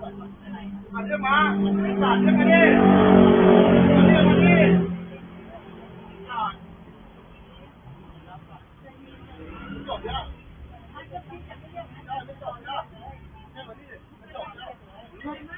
มาเรื่อมาศาตร์เรื่องมาดิมาเรื่องมาดิจบแล้วไม่จบแล้วไม่จบแล้ว